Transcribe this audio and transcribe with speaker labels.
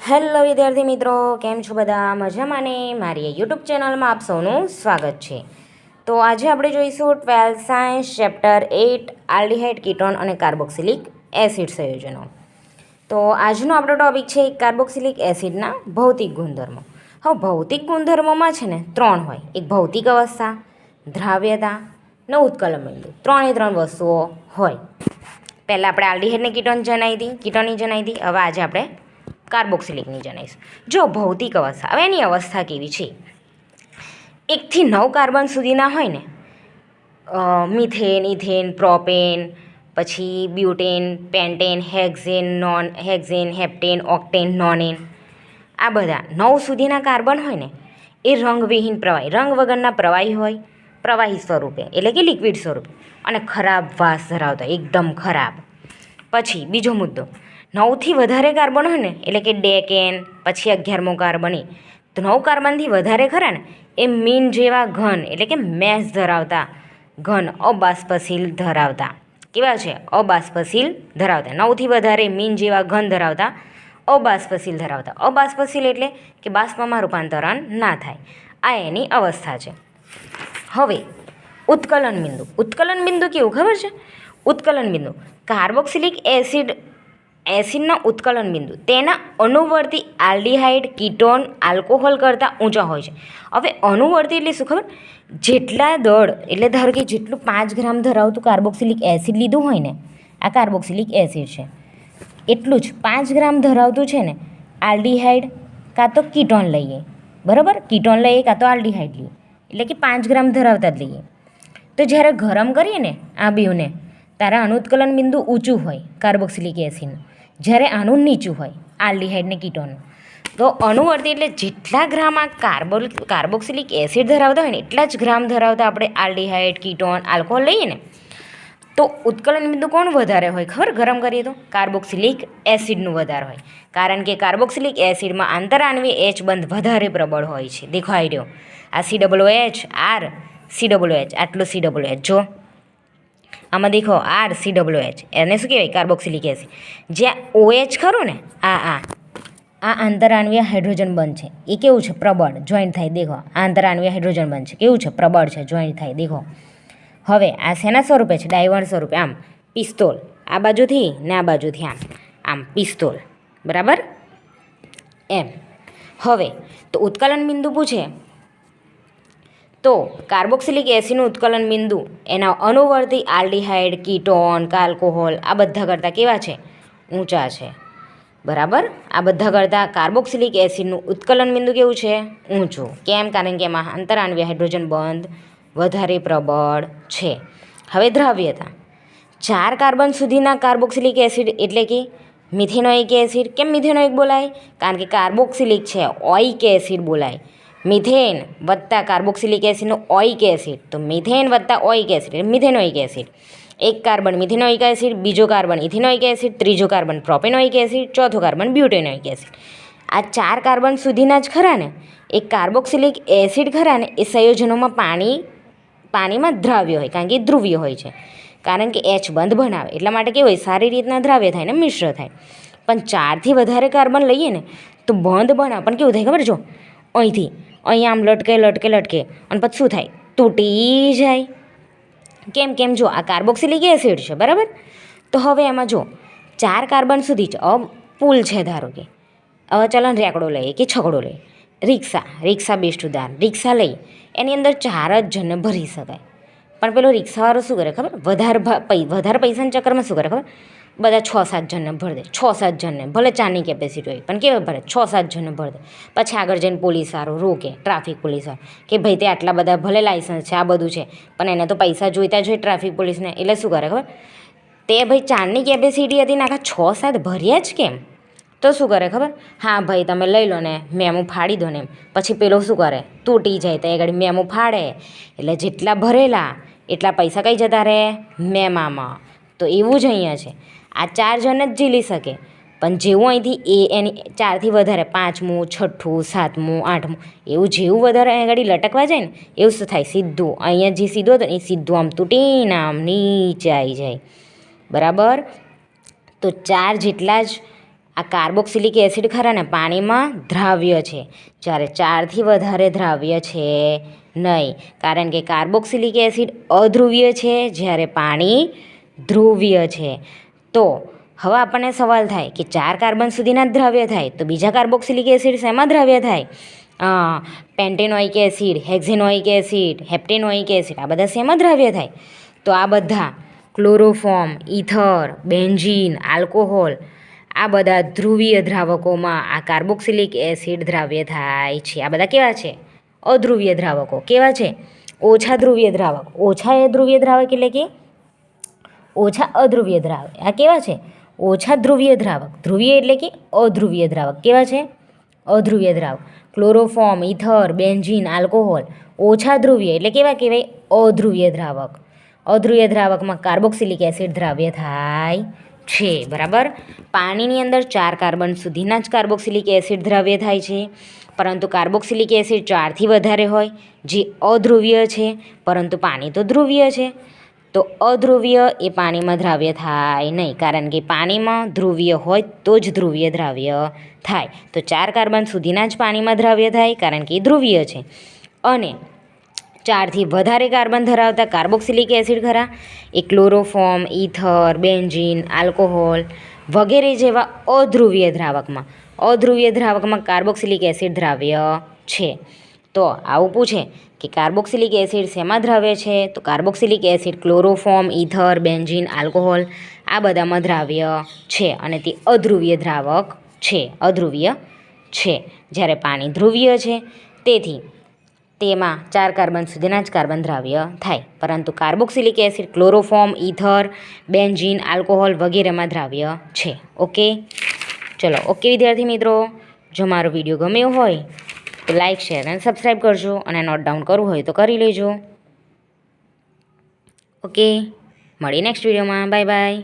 Speaker 1: Hello વિદ્યાર્થી મિત્રો, કેમ છો બધા? મજામાં ને? મારી યુટ્યુબ ચેનલમાં આપ સૌનું સ્વાગત છે. તો આજે આપણે જોઈશું twelfth science chapter eight aldehyde ketone અને કાર્બોક્સિલિક એસિડ સંયોજનો. તો આજનો આપણો ટોપિક છે કાર્બોક્સિલિક એસિડના ભૌતિક ગુણધર્મો. હવે ભૌતિક ગુણધર્મોમાં છે ને ત્રણ હોય. એક ભૌતિક અવસ્થા, દ્રાવ્યતા ને ઉત્કલન બિંદુ. ત્રણે ત્રણ વસ્તુઓ હોય. પહેલાં આપણે આલ્ડીહાઇડને કીટોન જણાવી હતી કીટોનની જણાવી હતી હવે આજે આપણે કાર્બોક્સિલિકની જણાવીશ જો ભૌતિક અવસ્થા, હવે એની અવસ્થા કેવી છે? એકથી નવ કાર્બન સુધીના હોય ને મિથેન, ઇથેન, પ્રોપેન, પછી butane, pentane, hexane, non, hexane, heptane, octane, nonane. આ બધા નવ સુધીના કાર્બન હોય ને, એ રંગવિહીન પ્રવાહી, રંગ વગરના પ્રવાહી હોય, પ્રવાહી સ્વરૂપે, એટલે કે લિક્વિડ સ્વરૂપે, અને ખરાબ વાસ ધરાવતા, એકદમ ખરાબ. પછી બીજો મુદ્દો નવથી વધારે કાર્બન હોય ને, એટલે કે ડેકેન પછી અગિયારમો કાર્બન તો નવ કાર્બનથી વધારે ખરા ને, એ મીન જેવા ઘન, એટલે કે મેસ ધરાવતા ઘન, અબાષ્પશીલ ધરાવતા. કેવા છે? અબાષ્પશીલ ધરાવતા. નવથી વધારે મીન જેવા ઘન ધરાવતા, અબાષ્પશીલ ધરાવતા. અબાષ્પશીલ એટલે કે બાષ્પમાં રૂપાંતરણ ના થાય. આ એની અવસ્થા છે. હવે, ઉત્કલન બિંદુ. ઉત્કલન બિંદુ કેવું ખબર છે? ઉત્કલન બિંદુ. કાર્બોક્સિલિક એસિડ એસિડના ઉત્કલન બિંદુ. તેના અનુવર્તી આલ્ડીહાઇડ, કીટોન, આલ્કોહોલ કરતાં ઊંચા હોય છે. હવે અનુવર્તી એટલે શું ખબર? જેટલા દળ, એટલે ધારો કે જેટલું પાંચ ગ્રામ ધરાવતું કાર્બોક્સિલિક એસિડ લીધું હોય ને, આ કાર્બોક્સિલિક એસિડ છે. એટલું જ પાંચ ગ્રામ ધરાવતું છે ને, આલ્ડીહાઇડ કાં તો કીટોન લઈએ. બરાબર? કીટોન લઈએ કાં તો આલ્ડીહાઇડ લઈએ. એટલે કે પાંચ ગ્રામ ધરાવતા જ લઈએ. તો જ્યારે ગરમ કરીએ ને, આ બીવને તારા અનુત્કલન બિંદુ ઊંચું હોય કાર્બોક્સિલિક એસિડનું. જ્યારે આનું નીચું હોય આલ્ડીહાઇડ ને કીટોનનું તો અણુવર્તી એટલે જેટલા ગ્રામ આ કાર્બો, કાર્બોક્સિલિક એસિડ ધરાવતા હોય ને એટલા જ ગ્રામ ધરાવતા આપણે આલ્ડીહાઇડ કીટોન, આલ્કોહોલ લઈએ ને, તો ઉત્કલન બિંદુ કોણ વધારે હોય ખબર? ગરમ કરીએ તો કાર્બોક્સિલિક એસિડનું વધારે હોય. કારણ કે કાર્બોક્સિલિક એસિડમાં આંતરાણવી એચ બંધ વધારે પ્રબળ હોય છે. દેખાઈ રહ્યો. આ C W H R C W H આટલું સી ડબલ્યુ એચ જો આમાં દેખો આર સી ડબલ્યુ એચ એને શું કહેવાય? કાર્બોક્સિલિક એસિડ જ્યાં ઓએચ ખરું ને, આ આ. આ આંતરાણવીય હાઇડ્રોજન બંધ છે. એ કેવું છે? પ્રબળ જોઈન્ટ થાય. દેખો આ આંતરાણવીય હાઇડ્રોજન બંધ છે. કેવું છે? પ્રબળ છે જોઈન્ટ થાય. દેખો. હવે, આ શેના સ્વરૂપે છે? ડાયવર્ટ સ્વરૂપે. આમ, પિસ્તોલ. આ બાજુથી ને આ બાજુથી આમ. આમ, પિસ્તોલ. બરાબર? એમ. હવે, તો ઉત્કલન બિંદુ પૂછે. તો કાર્બોક્સિલિક એસિડનું ઉત્કલન બિંદુ, એના અનુવર્તી આલ્ડીહાઇડ, કીટોન આલ્કોહોલ આ બધા કરતાં કેવા છે? ઊંચા છે. બરાબર? આ બધા કરતાં કાર્બોક્સિલિક એસિડનું ઉત્કલન બિંદુ કેવું છે? ઊંચું. કેમ? કારણ કે એમાં આંતરાણવીય હાઇડ્રોજન બંધ, વધારે પ્રબળ છે. હવે દ્રાવ્યતા. ચાર કાર્બન સુધીના કાર્બોક્સિલિક એસિડ એટલે કે મિથેનોઇક એસિડ. કેમ મિથેનોઇક બોલાય? કારણ કે કાર્બોક્સિલિક છે, ઓઇક એસિડ બોલાય. મિથેન વત્તા કાર્બોક્સિલિક એસિડનો ઓઇક એસિડ. તો મિથેન વત્તા ઓઇક એસિડ મિથેનોઇક એસિડ. એક કાર્બન મિથેનોઇક એસિડ, બીજો કાર્બન ઇથેનોઇક એસિડ, ત્રીજો કાર્બન પ્રોપેનોઇક એસિડ, ચોથો કાર્બન બ્યુટેનોઇક એસિડ. આ ચાર કાર્બન સુધીના જ ખરા ને? એ કાર્બોક્સિલિક એસિડ ખરા ને, એ સંયોજનોમાં પાણી, પાણીમાં દ્રાવ્ય હોય, કારણ કે ધ્રુવ્ય હોય છે. કારણ કે એચ બંધ બનાવે, એટલા માટે કેવું હોય, સારી રીતના દ્રાવ્ય થાય ને મિશ્ર થાય. પણ ચારથી વધારે કાર્બન લઈએ ને, તો બંધ ભણાવે પણ કેવું થાય ખબર જો? અહીંથી અહીં આમ લટકે લટકે લટકે. અને પછી શું થાય? તૂટી જાય. કેમ કેમ? જો, આ કાર્બોક્સિલિક એસિડ છે, બરાબર? તો હવે એમાં જો, ચાર કાર્બન સુધી જ પુલ છે ધારો કે. હવે ચાલો રેકડો લઈએ કે છકડો લઈએ. રિક્ષા રિક્ષા બેસ્ટ ઉદાહરણ. રિક્ષા લઈ, એની અંદર ચાર જ જણને ભરી શકાય. પણ પેલો રિક્ષાવાળો શું કરે ખબર? વધારે વધારે પૈસાના ચક્કરમાં શું કરે ખબર? બધા છ સાત જણને ભરી દે. છ સાત જણને. ભલે ચારની કેપેસિટી હોય, પણ કેવા ભરે? છ સાત જણને ભરી દે. પછી આગળ જઈને પોલીસ પોલીસવાળો રોકે ટ્રાફિક પોલીસ પોલીસવાળો કે ભાઈ તે આટલા બધા ભલે લાઇસન્સ છે, આ બધું છે, પણ એને તો પૈસા જોઈતા જ ટ્રાફિક પોલીસને એટલે શું કરે ખબર? તે ભાઈ ચારની કેપેસિટી હતી નાખા છ સાત ભર્યા જ કેમ? તો શું કરે ખબર? હા ભાઈ, તમે લઈ લો ને મેમું ફાડી દો ને એમ. પછી પેલો શું કરે? તૂટી જાય તો એ ઘડી મેમું ફાડે. એટલે જેટલા ભરેલા, એટલા પૈસા કઈ જતા રહે? મેમામાં તો એવું જ અહીંયા છે. આ ચાર જણ જ ઝીલી શકે. પણ જેવું અહીંથી એ એની ચારથી વધારે, પાંચમું, છઠ્ઠું, સાતમું, આઠમું, એવું જેવું વધારે અહીં આગળ લટકવા જાય ને, એવું શું થાય સીધું. અહીંયા જે સીધો હતો એ સીધું આમ તૂટીને આમ નીચે આવી જાય. બરાબર? તો ચાર જેટલા જ આ કાર્બોક્સિલિક એસિડ ખરા ને, પાણીમાં દ્રાવ્ય છે. જ્યારે ચારથી વધારે દ્રાવ્ય છે નહીં. કારણ કે કાર્બોક્સિલિક એસિડ અધ્રુવીય છે, જ્યારે પાણી ધ્રુવીય છે. તો હવે આપણને સવાલ થાય કે ચાર કાર્બન સુધીના દ્રાવ્ય થાય તો બીજા કાર્બોક્સિલિક એસિડ શેમાં દ્રાવ્ય થાય? Pentanoic acid, hexanoic acid, heptanoic acid, આ બધા શેમાં દ્રાવ્ય થાય? તો આ બધા ક્લોરોફોર્મ ઇથર બેન્ઝીન, આલ્કોહોલ, આ બધા ધ્રુવીય દ્રાવકોમાં આ કાર્બોક્સિલિક એસિડ દ્રાવ્ય થાય છે. આ બધા કેવા છે? અધ્રુવીય દ્રાવકો. કેવા છે? ઓછા ધ્રુવીય દ્રાવક. ઓછા એ ધ્રુવીય દ્રાવક એટલે કે ઓછા અધ્રુવીય દ્રાવક. આ કેવા છે? ઓછા ધ્રુવીય દ્રાવક. ધ્રુવીય એટલે કે અધ્રુવીય દ્રાવક. કેવા છે? અધ્રુવીય દ્રાવક. Chloroform, ether, benzene, alcohol. ઓછા ધ્રુવીય એટલે કેવા કહેવાય? અધ્રુવીય દ્રાવક. અધ્રુવ્ય દ્રાવકમાં કાર્બોક્સિલિક એસિડ દ્રાવ્ય થાય છે. બરાબર? પાણીની અંદર ચાર કાર્બન સુધીના જ કાર્બોક્સિલિક એસિડ દ્રાવ્ય થાય છે. પરંતુ કાર્બોક્સિલિક એસિડ ચારથી વધારે હોય, જે અધ્રુવીય છે. પરંતુ પાણી તો ધ્રુવીય છે. તો અધ્રુવીય એ પાણીમાં દ્રાવ્ય થાય નહીં. કારણ કે પાણીમાં ધ્રુવીય હોય તો જ ધ્રુવીય દ્રાવ્ય થાય. તો ચાર કાર્બન સુધીના જ પાણીમાં દ્રાવ્ય થાય કારણ કે એ ધ્રુવીય છે. અને ચારથી વધારે કાર્બન ધરાવતા કાર્બોક્સિલિક એસિડ ખરા. એ ક્લોરોફોર્મ ઇથર બેન્ઝીન, આલ્કોહોલ વગેરે જેવા અધ્રુવીય દ્રાવકમાં. અધ્રુવીય દ્રાવકમાં કાર્બોક્સિલિક એસિડ દ્રાવ્ય છે. તો આવું પૂછે કે કાર્બોક્સિલિક એસિડ શેમાં દ્રાવ્ય છે? તો carboxylic acid chloroform ether benzene, alcohol આ બધામાં દ્રાવ્ય છે અને તે અધ્રુવીય દ્રાવક છે, અધ્રુવીય છે. જ્યારે પાણી ધ્રુવીય છે, તેથી તેમાં ચાર કાર્બન સુધીના જ કાર્બન દ્રાવ્ય થાય. પરંતુ carboxylic acid, chloroform ether benzene, alcohol વગેરેમાં દ્રાવ્ય છે. ઓકે? ચલો, ઓકે વિદ્યાર્થી મિત્રો. જો મારો વીડિયો ગમ્યો હોય તો લાઇક શેર અને સબસ્ક્રાઈબ કરજો અને નોટ ડાઉન કરવું હોય તો કરી લેજો. ઓકે મળી નેક્સ્ટ વિડીયોમાં બાય બાય